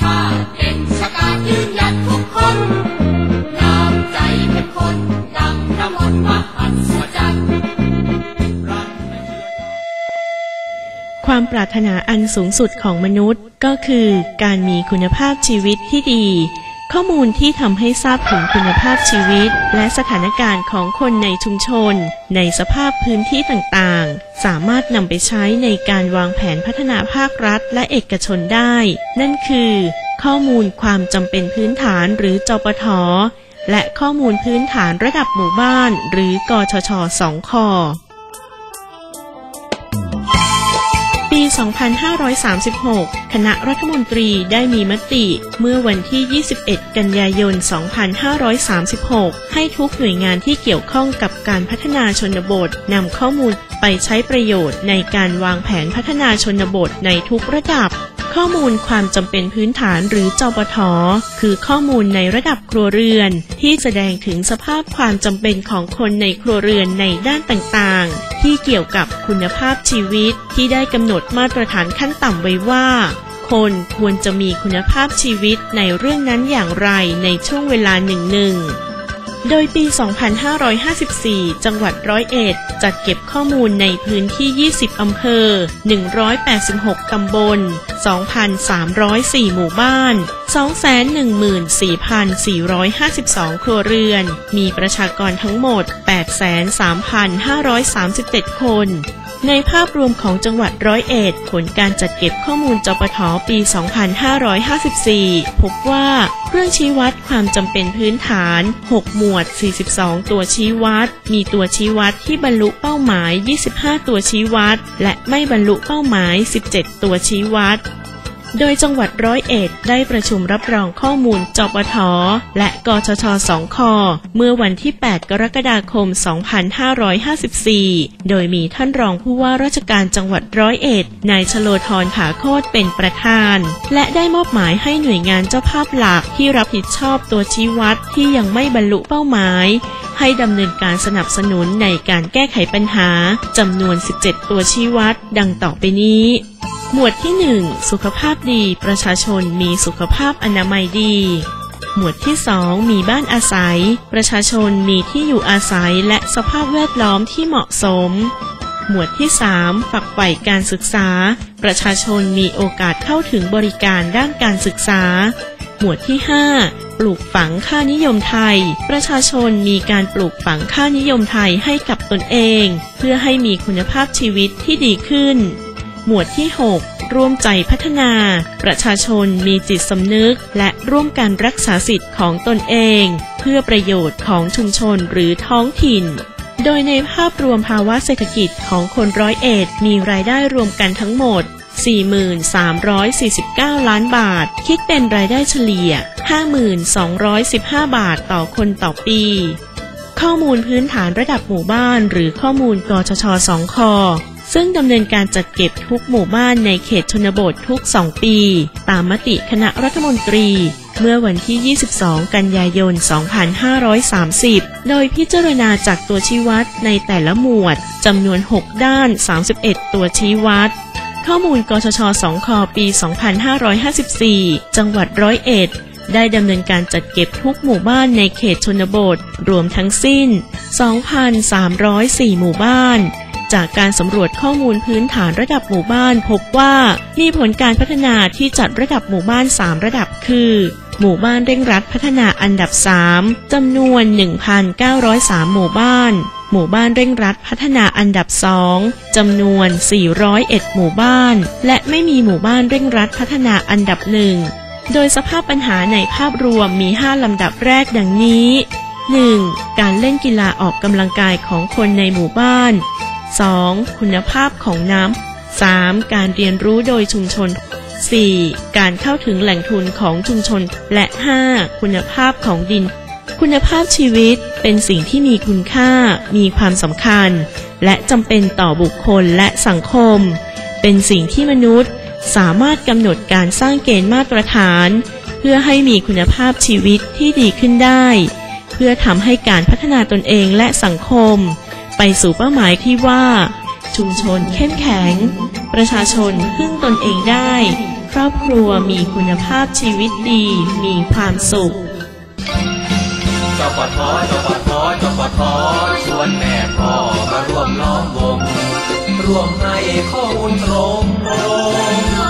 ชาติเป็นชะตายืนยันทุกคนน้ำใจเป็นคนดังพระมนต์มหัศจรรย์ความปรารถนาอันสูงสุดของมนุษย์ก็คือการมีคุณภาพชีวิตที่ดี ข้อมูลที่ทำให้ทราบถึงคุณภาพชีวิต และสถานการณ์ของคนในชุมชน ในสภาพพื้นที่ต่างๆ สามารถนำไปใช้ในการวางแผนพัฒนาภาครัฐ และเอกชนได้ นั่นคือ ข้อมูลความจำเป็นพื้นฐานหรือจปทและข้อมูลพื้นฐานระดับหมู่บ้าน หรือกชชสองคปี 2536 คณะรัฐมนตรีได้มีมติเมื่อวันที่ 21 กันยายน 2536 ให้ทุกหน่วยงานที่เกี่ยวข้องกับการพัฒนาชนบทนำข้อมูลไปใช้ประโยชน์ในการวางแผนพัฒนาชนบทในทุกระดับข้อมูลความจำเป็นพื้นฐานหรือจปท คือข้อมูลในระดับครัวเรือน ที่แสดงถึงสภาพความจำเป็นของคนในครัวเรือนในด้านต่างๆ ที่เกี่ยวกับคุณภาพชีวิตที่ได้กำหนดมาตรฐานขั้นต่ำไว้ว่า คนควรจะมีคุณภาพชีวิตในเรื่องนั้นอย่างไรในช่วงเวลาหนึ่งหนึ่ง โดยปี 2554 จังหวัดร้อยเอ็ดจัดเก็บข้อมูลในพื้นที่ 20 อำเภอ 186 ตำบล 2,304 หมู่บ้าน 214,452 ครัวเรือน มีประชากรทั้งหมด 83,537 คน ในภาพรวมของจังหวัดร้อยเอ็ดผลการจัดเก็บข้อมูลจปทปี 2554 พบว่าเครื่องชี้วัดความจำเป็นพื้นฐาน 6 หมวด 42 ตัวชี้วัด มีตัวชี้วัดที่บรรลุเป้าหมาย 25 ตัวชี้วัด และไม่บรรลุเป้าหมาย 17 ตัวชี้วัด โดยจังหวัดร้อยเอ็ดได้ประชุมรับรองข้อมูลจปทและกชชสองคอเมื่อวันที่ 8 กรกฎาคม 2554 โดยมีท่านรองผู้ว่าราชการจังหวัดร้อยเอ็ดนายชโลธรผาโคตเป็นประธาน และได้มอบหมายให้หน่วยงานเจ้าภาพหลักที่รับผิดชอบตัวชี้วัดที่ยังไม่บรรลุเป้าหมาย ให้ดำเนินการสนับสนุนในการแก้ไขปัญหาจำนวน 17 ตัวชี้วัด ดังต่อไปนี้ หมวดที่ 1 สุขภาพดีประชาชนมีสุขภาพอนามัยดี หมวดที่ 2 มีบ้านอาศัย ประชาชนมีที่อยู่อาศัยและสภาพแวดล้อมที่เหมาะสม หมวดที่ 3 ฝักใฝ่การศึกษา ประชาชนมีโอกาสเข้าถึงบริการด้านการศึกษา หมวดที่ 5 ปลูกฝังค่านิยมไทย ประชาชนมีการปลูกฝังค่านิยมไทยให้กับตนเอง เพื่อให้มีคุณภาพชีวิตที่ดีขึ้น หมวดที่ 6 ร่วมใจพัฒนา ประชาชนมีจิตสำนึก และร่วมกันรักษาสิทธิ์ของตนเอง เพื่อประโยชน์ของชุมชนหรือท้องถิ่นโดยในภาพรวมภาวะเศรษฐกิจของคนร้อยเอ็ดมีรายได้รวมกันทั้งหมด 43,49 ล้านบาท คิดเป็นรายได้เฉลี่ย 5,215 บาทต่อคนต่อปี ข้อมูลพื้นฐานระดับหมู่บ้านหรือข้อมูลกชชสองค ซึ่งดำเนินการจัดเก็บทุกหมู่บ้านในเขตชนบททุก 2 ปี ตามมติคณะรัฐมนตรี เมื่อวันที่ 22 กันยายน 2530 โดยพิจารณาจากตัวชี้วัดในแต่ละหมวดจำนวน 6 ด้าน 31 ตัวชี้วัดข้อมูลกชชสองคปี 2554 จังหวัดร้อยเอ็ดได้ดำเนินการจัดเก็บทุกหมู่บ้านในเขตชนบท รวมทั้งสิ้น 2,304 หมู่บ้าน จากการสำรวจข้อมูลพื้นฐานระดับหมู่บ้าน พบว่ามีผลการพัฒนาที่จัดระดับหมู่บ้าน 3 ระดับคือ หมู่บ้านเร่งรัดพัฒนาอันดับ 3จำนวน 1,903 หมู่บ้าน หมู่บ้านเร่งรัดพัฒนาอันดับ 2จำนวน 401 หมู่บ้าน และไม่มีหมู่บ้านเร่งรัดพัฒนาอันดับหนึ่งโดยสภาพปัญหาในภาพรวมมี 5 ลำดับแรกดังนี้ 1. การเล่นกีฬาออกกำลังกายของคนในหมู่บ้าน 2. คุณภาพของน้ำ 3. การเรียนรู้โดยชุมชน 4. การเข้าถึงแหล่งทุนของชุมชน และ 5. คุณภาพของดิน คุณภาพชีวิตเป็นสิ่งที่มีคุณค่า มีความสำคัญ และจำเป็นต่อบุคคลและสังคม เป็นสิ่งที่มนุษย์ สามารถกำหนดการสร้างเกณฑ์มาตรฐาน เพื่อให้มีคุณภาพชีวิตที่ดีขึ้นได้ เพื่อทำให้การพัฒนาตนเองและสังคม ไปสู่เป้าหมายที่ว่า ชุมชนเข้มแข็ง ประชาชนพึ่งตนเองได้ ครอบครัวมีคุณภาพชีวิตดี มีความสุขจปทจปทจปทชวนแม่พ่อมาร่วมล้อมวง ร่วมให้ข้อมูลตรงตรง